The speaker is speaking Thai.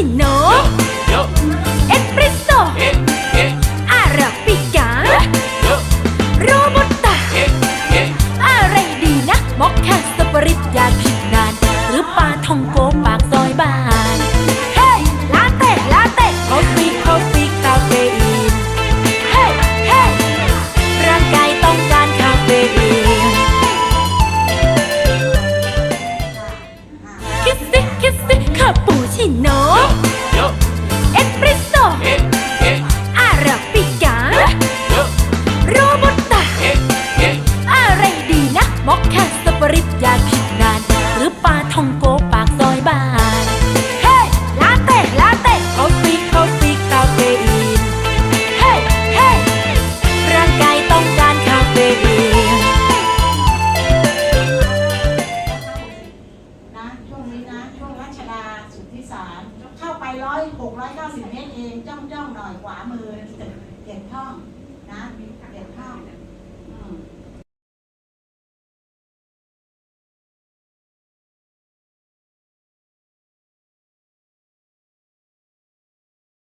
ชิโน่เอสเปรสโซ่อาราบิก้าโรบัสต้าอะไรดีนะมอคค่าสปริตอยากกินนาน หรือปลาท่องโกปากซอยบ้านเฮ้ยลาเต้ลาเต้คอฟฟี่คอฟฟี่คาเฟอีนเฮ้ยเฮ้ยร่างกายต้องการคาเฟอีนคิสซี่คิสซี่ คาปูชิโน่เอสเปรสโซ่อาราบิก้าโรบัสต้าอะไรดีนะมอคค่าสปริตอยากกินนาน หรือปลาท่องโกปากซอยบ้าน เฮ้ยลาเต้ลาเต้คอฟฟี่คอฟฟี่คาเฟอีน เฮ้ยเฮ้ยร่างกายต้องการคาเฟอีน นะช่วงนี้นะช่วงรัชดา สารเข้าไปร้อยหกร้อยเก้าสิบเมตรเองจ้องจ้องหน่อยขวามือตึกเก็บห้องนท่อง